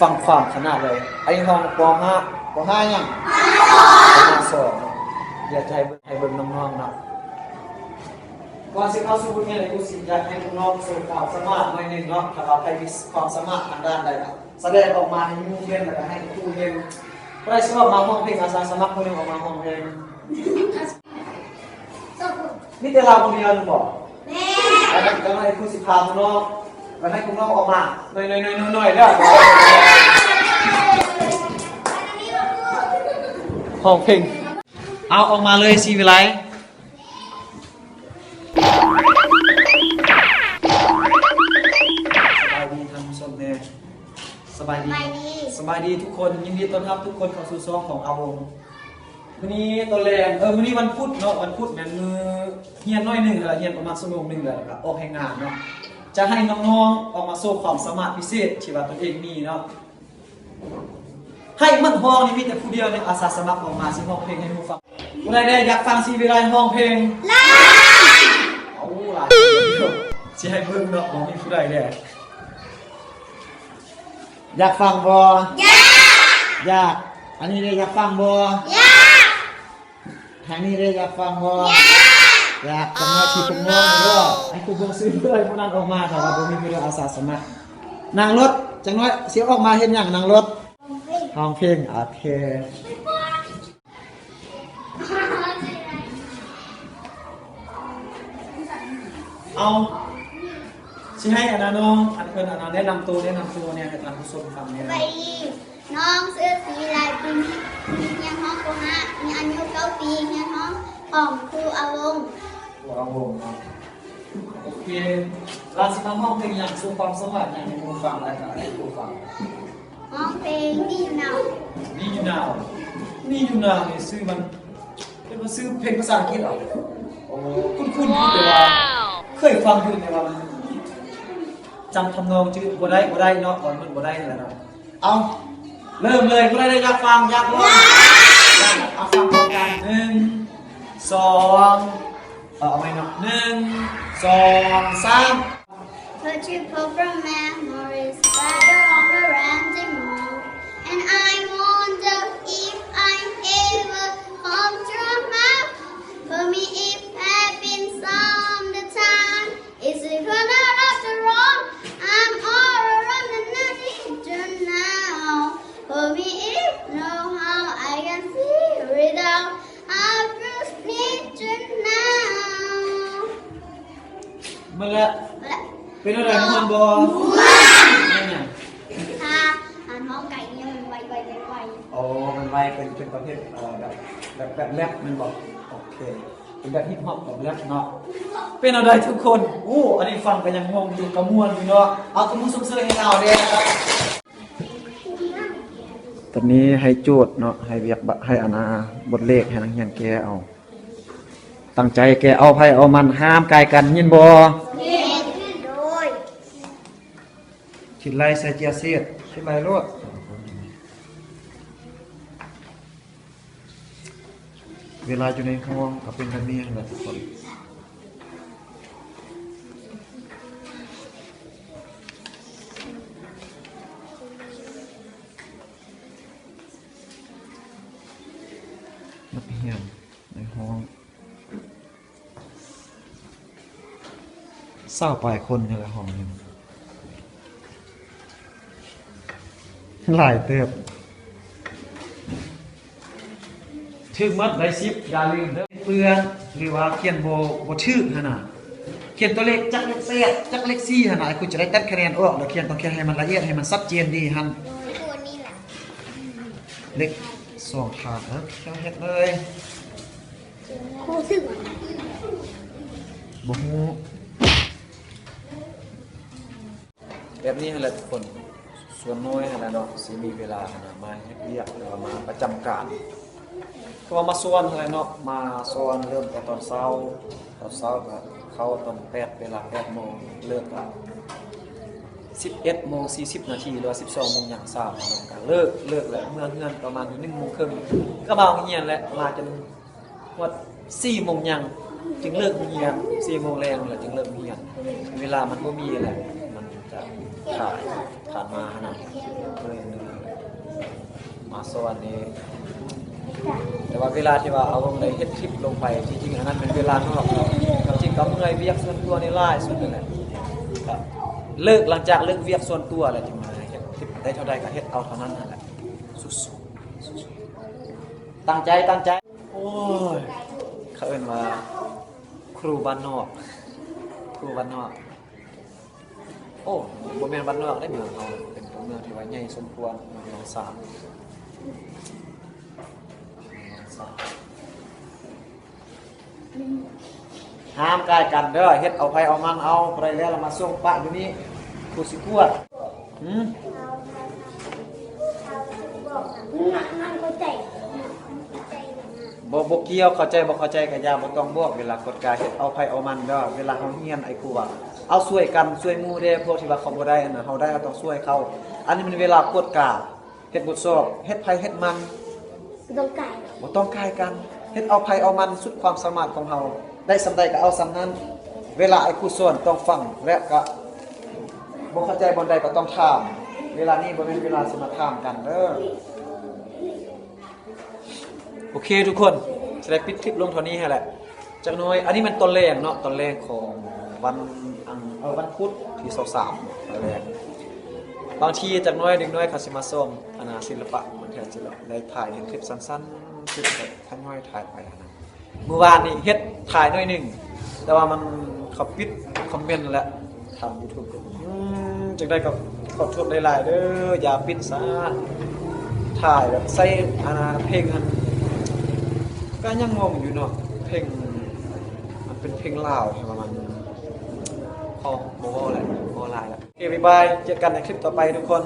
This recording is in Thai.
ฟังความขนาดเลยไอ้ห้องปห้าปห้ายังปห้าสองอยากจะให้เบิ่งให้เบิ่งน้องๆเนาะก่อนสิเข้าสู่บทเรียนในกูสิอยากให้น้องๆแสดงความสามารถหน่อยหนึงเนาะถ้าว่าใครมีความสามารถทางด้านใดก็แสดงออกมาให้หมู่เรียนแล้วก็ให้ครูเรียนใครชอบมาห้องเพลงอาสาสมัครคนหนึงออกมาห้องเพลงนี่แต่เราคนเดียวหรือเปล่าแล้วก็ให้คุณสิพาคุณน้องแล้วให้คุณน้องออกมาหน่อยหน่อยหน่อยหน่อยเด้อห้องเพลงเอาออกมาเลยซีวิไลสบายดีทางผู้ชมเนี่ยสบายดีสบายดี สบายดีทุกคนยินดีต้อนรับทุกคนเข้าสู่ช่องของอาวงวันนี้ตัวแรงเออวันนี้วันพุธเนาะวันพุธเนี่ยมือเฮียนน้อยหนึ่งอะไรเฮียนประมาณชั่วโมงหนึ่งเลยครับออกแห่งงานเนาะ จะให้น้องๆออกมาโชว์ความสามารถพิเศษที่ว่าตนเองมีเนาะให้มันห้องนี่มีแต่ผู้เดียวในอาสาสมัครออกมาสิห้องเพลงให้ผู้ฟังผู้ใดได้อยากฟังซีวิไลห้องเพลงเอาล่ะสิให้เบิ่งเนาะบ่มีผู้ใดแน่อยากฟังบ่ยาอยากอันนี้ได้อยากฟังบ่ยาทางนี้ได้อยากฟังบ่อยาก จำหน้าที่ผมน้องเด้อให้ครูพงซื้อเพื่อนพวกนั้นออกมาถ้าว่าบ่มีผู้ใดอาสาสมัครนั่งรถจังน้อยเสียออกมาเห็นหยังนั่งรถห้องเพลงโอเคเอาสิให้อนนั้นน้องอันเพิ่นอันนั้นแนะนำตัวแนะนำตัวเนี่ยให้ทานผู้ชมฟังเนี่ยสบายดีน้องเสื้อสีลายปีนี้เฮียนห้องโกหะมีอายุเก้าปีเฮียนห้องของครูอาวง ศ์วางวงเนาะโอเคเราสิมาห้องเพลงอย่างสู่ความสวัสดิ์อย่างให้ผู้ฟังแล้วก็ให้ผู้ฟังห้องเพลงนี่อยู่หนาวนี่อยู่นาวนี่อยู่นาวนี่ซื้อมัน เป็นมาซื้อเพลงภาษาอังกฤษเหรอโอ้คุ้นคุ้นๆแต่ว่า เคยฟังอยู่แต่ว่ามันจำทำนองชื่อบ่ได้บ่ได้เนาะก่อนมันบ่ได้นั่นแหละเนาะเอาเริ่มเลยบ่ได้ได้อยากฟังอยากร้องเอาฟังพร้อมกันหนึ่งสอง เอาเอาไหมเนาะหนึ่งสองสาม Put your paper memories better on the random มันละ But เป็นอะไรมวนบอนี่เนี่ยถ้าอ่านห้องไก่เนี่ยมันไวไวไวไวอ๋อมันไวเป็นเป็นประเภทเอ่อแบบแบบแบบแรปมันบอกโอเคเป็นแบบฮิปฮอปแบบแรปเนาะเป็นอะไรทุกคนอู้อันนี้ฟังกันยังงงอยู่กระมวลอยู่เนาะเอาตุ้มซุ้มเสื้อให้เราเด้ครับตอนนี้ให้โจทย์เนาะให้เวียกบะให้อนาบทเลขให้นักเรียนแกเอา ตั้งใจแกเอาไพ่เอามันห้ามกายกันยินบ่เรียนโดยคิดไรใส่เจียเสียดคิดไรรวดเวลาอยู่ในห้องก็เป็นแบบนี้แหละทุกคนนักเรียนในห้อง เศร้าปลายคนอยู่ในห้องนี้หลายเติบถึงมัดได้ซิปอย่าลืมเด้อเปลืองหรือว่าเขียนโบโบชื่อขนาดเขียนตัวเลขจักเลขเศษจักเลขสี่ขนาดคุณจะได้ตัดคะแนนออกแล้วเขียนต้องเขียนให้มันละเอียดให้มันชัดเจนดีฮันโดยตัวนี้แหละเลขสองขาดนะเจ้าเฮ็ดเลย คสึกบ่ฮู้แบบนี้แหละทุกคน ส่วนน้อยขนาดเนาะสิมีเวลาขนาดมาเฮ็ดเรียกหรือว่ามาประจำการก็ว่ามาส่วนอะไรเนาะ มาส่วนเริ่มแต่ตอนเช้า ตอนเช้าก็เข้าตอน8เวลา8โมงเลิกก็11โมง40นาทีหรือว่า12โมงอย่างเช้าเนะก็เลิกเลิกแล้วเมื่อเฮือนประมาณอยู่1โมงครึ่งก็มาโรงเรียนแล้วมาจน ฮอด4โมงยังจึงเลิกโรงเรียน4โมงแรงแล้วจึงเลิกเรียนเวลามันบ่มีแหละมันจะถ่ายถ่านมาขนาดเรื่องนึงมาสวรรค์นี้แต่ว่าเวลาที่ว่าเอาลงในเฮ็ดคลิปลงไปจริงๆอันนั้นเป็นเวลานอกเนาะควาจริงก็เมื่อยเวียกส่วนตัวในี่หลาสุดนั่นแหละเลิกหลังจากเลิกเวียกส่วนตัวแล้วจึงมาเฮ็ดคลิปได้เท่าใดก็เฮ็ดเอาเท่านั้นนั่นแหละสู้ๆตั้งใจตั้งใจ โอ้ยเขาเอินว่าครูบ้านนอก ครูบ้านนอก โอ้บ่แม่นบ้านนอกได้เมืองเราเป็นเมืองที่ว่าใหญ่สมควรเมืองหนองสามห้ามกายกันเด้อเฮ็ดเอาไผเอามันเอาไปแล้วเรามาส่งปะอยู่นี่กูสิกวดหืม นั่นก็ใจ บ่บ่เกี่ยวเข้าใจบ่เข้าใจก็อย่าบ่ต้องบอกเวลากดกาเฮ็ดเอาไผเอามันเด้อเวลาเฮาเฮียนไอ้ครูว่าเอาช่วยกันช่วยหมู่เด้พวกที่ว่าเขาบ่ได้น่ะเฮาได้เอาต้องช่วยเขาอันนี้มันเวลากดกาเฮ็ดบทสอบเฮ็ดไผเฮ็ดมันต้องไก่บ่ต้องกายกันเฮ็ดเอาไผเอามันสุดความสามารถของเฮาได้สำใดก็เอาสำนั้น เวลาไอ้ครูสอนต้องฟังและก็บ่เข้าใจบ่ใดก็ต้องถามเวลานี้บ่แม่นเวลาสิมาถามกันเด้อ โอเคทุกคนจะได้ปิดคลิปลงเท่านี้แหละจักน่อยอันนี้มันตอนแรกเนาะตอนแรกของวันอังวันพุธที่23ตอนแรกบางทีจากน้อยเด็กน้อยเขาสิมาส้มอนาศิลปะมันแทนจิละได้ถ่ายเห็นคลิปสั้นๆคลิปท่านน้อยถ่ายไปนะเมื่อวานนี่เฮ็ดถ่ายน้อยหนึ่งแต่ว่ามันเขาปิดคอมเมนต์แล้วทาง YouTube ก็อืมจังได้ก็ขอโทษหลายๆเด้ออย่าปิดซะถ่ายแบบใส่อานาเพลงอัน ก็ยังงงอยู่เนาะเพลงมันเป็นเพลงลาวใช่ประมาณพอโมโหแหละโมโหลายแล้วโอเคบายบายเจอกันในคลิปต่อไปทุกคน